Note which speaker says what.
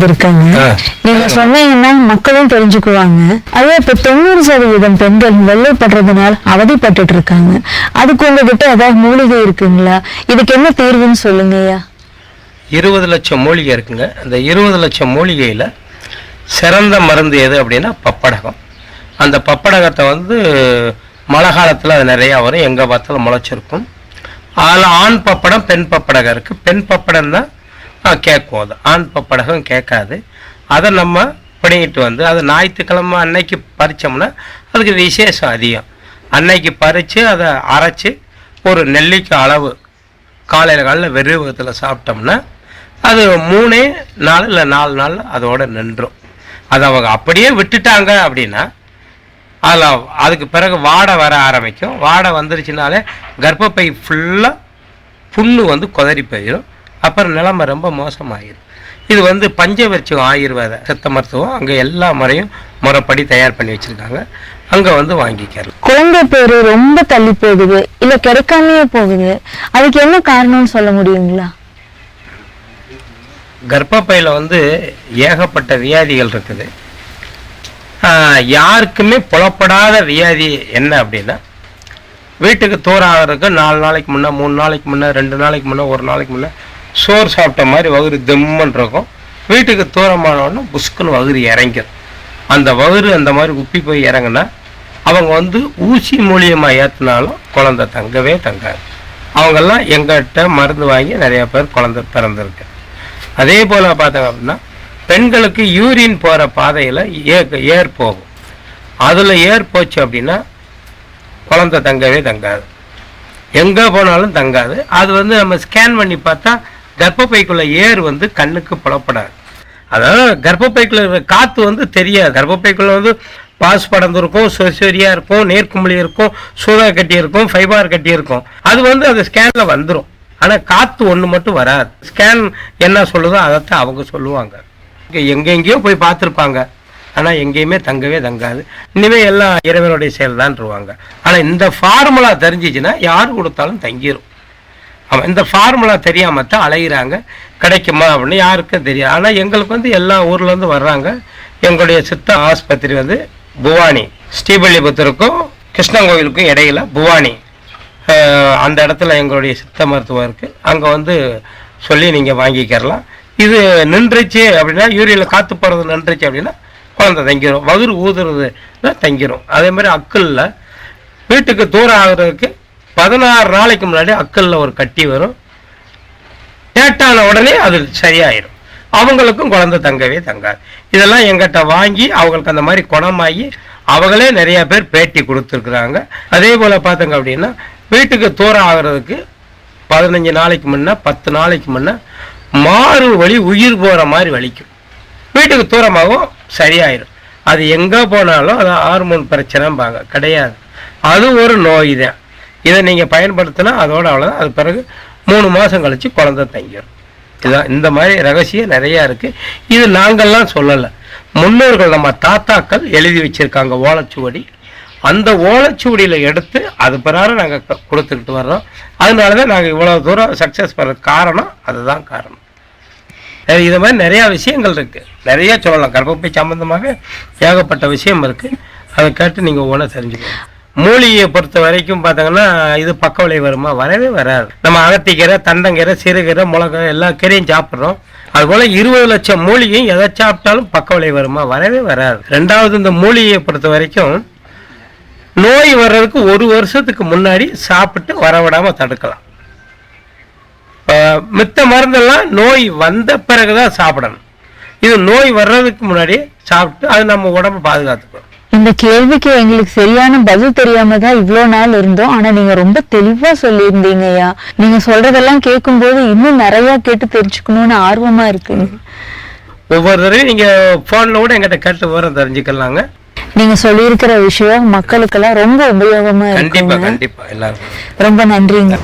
Speaker 1: வந்திருக்காங்க. நீங்க சொன்னீங்கன்னா மக்களும் தெரிஞ்சுக்குவாங்க. அதே இப்ப தொண்ணூறு சதவீதம் பெண்கள் வெள்ளைப்படுறதுனால அவதிப்பட்டுட்டு இருக்காங்க. அதுக்கு உங்ககிட்ட ஏதாவது மூலிகை இருக்குங்களா? இதுக்கு என்ன தீர்வுன்னு சொல்லுங்கய்யா
Speaker 2: இருபது லட்சம் மூலிகை இருக்குங்க. அந்த இருபது லட்சம் மூலிகையில் சிறந்த மருந்து எது அப்படின்னா பப்படகம். அந்த பப்படகத்தை வந்து மழை காலத்தில் அது நிறையா வரும். எங்கே பார்த்தாலும் முளைச்சிருக்கும். அதில் ஆண் பப்படம் பெண் பப்படகம் இருக்குது பெண் பப்படம் தான் கேட்கும் அது. ஆண் பப்படகம் கேட்காது. அதை நம்ம பிடிங்கிட்டு வந்து அது ஞாயிற்றுக்கிழமை அன்னைக்கு பறித்தோம்னா அதுக்கு விசேஷம் அதிகம். அன்னைக்கு பறித்து அதை அரைச்சி ஒரு நெல்லிக்கு அளவு காலையில் காலையில் வெறுவகத்தில் சாப்பிட்டோம்னா அது மூணே நாள் இல்லை நாலு நாள் அதோடு நின்றும். அது அவங்க அப்படியே விட்டுட்டாங்க அப்படின்னா அதில் அதுக்கு பிறகு வாடை வர ஆரம்பிக்கும். வாடை வந்துருச்சுனாலே கர்ப்பப்பை ஃபுல்லாக புண்ணு வந்து குதறி போயிடும் அப்புறம் நிலைமை ரொம்ப மோசமாயிடும் இது வந்து பஞ்சவர்ச்சம் ஆயுர்வேத சித்த மருத்துவம் அங்கே எல்லா முறையும் முறைப்படி தயார் பண்ணி வச்சுருக்காங்க. அங்கே வந்து வாங்கிக்கலாம்
Speaker 1: குழந்தை பேரு ரொம்ப தள்ளி போகுது. இல்ல கிடைக்காமயே போகுது. அதுக்கு என்ன காரணம்னு சொல்ல முடியுங்களா?
Speaker 2: கர்ப்பப்பையில் வந்து ஏகப்பட்ட வியாதிகள் இருக்குது. யாருக்குமே புலப்படாத வியாதி என்ன அப்படின்னா வீட்டுக்கு தூரம் ஆகிறதுக்கு நாலு நாளைக்கு முன்னே மூணு நாளைக்கு முன்னே ரெண்டு நாளைக்கு முன்னே ஒரு நாளைக்கு முன்னே சோறு சாப்பிட்ட மாதிரி வகுறு தெம்மன் இருக்கும். வீட்டுக்கு தூரமானோடனே புஷ்குன்னு வகுறு இறங்கிடும் அந்த வகுறு அந்த மாதிரி உப்பி போய் இறங்குனா அவங்க வந்து ஊசி மூலியமாக ஏற்றினாலும் குழந்த தங்கவே தங்காது. அவங்கெல்லாம் எங்கள்கிட்ட மருந்து வாங்கி நிறையா பேர் குழந்தை பிறந்திருக்கு. அதே போல் பார்த்தாங்க அப்படின்னா பெண்களுக்கு யூரின் போகிற பாதையில் ஏ ஏர் போகும். அதில் ஏர் போச்சு அப்படின்னா குழந்தை தங்கவே தங்காது. எங்கே போனாலும் தங்காது. அது வந்து நம்ம ஸ்கேன் பண்ணி பார்த்தா கர்ப்பப்பைக்குள்ள ஏர் வந்து கண்ணுக்கு புலப்படாது. அதாவது கர்ப்பப்பைக்குள்ள இருக்கிற காற்று வந்து தெரியாது. கர்ப்பப்பைக்குள்ள வந்து பாஸ் படர்ந்துருக்கும் சொசரியாக இருக்கும் நேர்க்குமிழி இருக்கும் சூதா கட்டி இருக்கும் ஃபைபார் கட்டி இருக்கும். அது வந்து அந்த ஸ்கேனில் வந்துடும் ஆனால் காற்று ஒன்று மட்டும் வராது. ஸ்கேன் என்ன சொல்லுதோ அதைத்தான் அவங்க சொல்லுவாங்க. இங்க எங்கெங்கேயோ போய் பார்த்துருப்பாங்க. ஆனால் எங்கேயுமே தங்கவே தங்காது. இனிமேல் எல்லாம் இறைவனுடைய செயல் தான்ருவாங்க ஆனால் இந்த ஃபார்முலா தெரிஞ்சிச்சுன்னா யார் கொடுத்தாலும் தங்கிரும். ஆமாம் இந்த ஃபார்முலா தெரியாம தான் அலைகிறாங்க கிடைக்குமா அப்படின்னு யாருக்கும் தெரியாது. ஆனால் எங்களுக்கு வந்து எல்லா ஊர்லேருந்து வர்றாங்க. எங்களுடைய சித்த ஆஸ்பத்திரி வந்து புவானி. ஸ்ரீபல்லிபுத்தருக்கும் கிருஷ்ணங்கோவிலுக்கும் இடையில புவானி. அந்த இடத்துல எங்களுடைய சித்த மருத்துவம் இருக்குது அங்கே வந்து சொல்லி நீங்கள் வாங்கிக்கிறலாம். இது நின்றுச்சு அப்படின்னா யூரியில் காற்று போகிறது நின்றுச்சு அப்படின்னா குழந்தை தங்கிரும். வகுறு ஊதுறதுனா தங்கிரும். அதே மாதிரி அக்கல்ல வீட்டுக்கு தூரம் ஆகுறதுக்கு பதினாறு நாளைக்கு முன்னாடி அக்கல்ல ஒரு கட்டி வரும். டேட்டான உடனே அது சரியாயிடும் அவங்களுக்கும் குழந்தை தங்கவே தங்காது. இதெல்லாம் எங்கிட்ட வாங்கி அவங்களுக்கு அந்த மாதிரி குணமாகி அவங்களே நிறைய பேர் பேட்டி கொடுத்துருக்குறாங்க. அதே போல் பார்த்தங்க அப்படின்னா வீட்டுக்கு தூரம் ஆகுறதுக்கு பதினஞ்சு நாளைக்கு முன்ன பத்து நாளைக்கு முன்ன மாறு வழி உயிர் போகிற மாதிரி வலிக்கும். வீட்டுக்கு தூரமாகவும் சரியாயிடும் அது எங்கே போனாலும் அது ஹார்மோன் பிரச்சனைம்பாங்க. கிடையாது. அது ஒரு நோய் தான். இதை நீங்கள் பயன்படுத்தினா அதோட அவ்வளோதான் அது பிறகு மூணு மாதம் கழித்து குழந்த தங்கிடும் இதுதான் இந்த மாதிரி ரகசியம் நிறையா இருக்குது இது நாங்கள்லாம் சொல்லலை. முன்னோர்கள் நம்ம தாத்தாக்கள் எழுதி வச்சுருக்காங்க ஓலைச்சுவடி. அந்த ஓலைச்சுவடியில் எடுத்து அது பிரகாரம் நாங்கள் கொடுத்துக்கிட்டு வர்றோம். அதனால தான் நாங்கள் இவ்வளோ தூரம் சக்ஸஸ் பண்ணுறது காரணம் அதுதான் காரணம். இது மாதிரி நிறையா விஷயங்கள் இருக்குது நிறையா சொல்லலாம். கர்ப்பப்பை சம்மந்தமாக ஏகப்பட்ட விஷயம் இருக்குது அதை கேட்டு நீங்கள் ஒவ்வொன்றா தெரிஞ்சுக்கணும் மூலிகையை பொறுத்த வரைக்கும் பார்த்தீங்கன்னா இது பக்க விளைவு வருமா? வரவே வராது. நம்ம அகத்திக்கீரை தண்டங்கீரை சிறுகீரை மிளகா எல்லா கீரையும் சாப்பிட்றோம். அதுபோல் இருபது லட்சம் மூலிகையும் எதை சாப்பிட்டாலும் பக்க விளைவு வருமா? வரவே வராது. ரெண்டாவது இந்த மூலிகையை பொறுத்த வரைக்கும் நோய் வர்றதுக்கு ஒரு வருஷத்துக்கு முன்னாடி சாப்பிட்டு வரவிடாமல் தடுக்கலாம். மித்த மருந்தெல்லாம் நோய் வந்த பிறகுதான் சாப்பிடணும். இது நோய் வர்றதுக்கு முன்னாடி சாப்பிட்டு அது நம்ம உடம்ப பாதுகாத்துக்கணும்
Speaker 1: இந்த கேள்விக்கு எங்களுக்கு சரியான பதில் தெரியாம தான் இவ்வளோ நாள் இருந்தோம். ஆனா நீங்க ரொம்ப தெளிவா சொல்லியிருந்தீங்கய்யா. நீங்க சொல்றதெல்லாம் கேட்கும்போது இன்னும் நிறைய கேட்டு தெரிஞ்சுக்கணும்னு ஆர்வமா இருக்கு.
Speaker 2: ஒவ்வொரு தடவையும் நீங்க போன்ல கூட எங்கிட்ட கேட்டு விவரம் தெரிஞ்சுக்கலாங்க.
Speaker 1: நீங்க சொல்லியிருக்கிற விஷயம் மக்களுக்கெல்லாம் ரொம்ப உபயோகமா
Speaker 2: கண்டிப்பா
Speaker 1: இருக்குங்க.
Speaker 2: கண்டிப்பா எல்லாருக்கும்.
Speaker 1: ரொம்ப நன்றிங்க.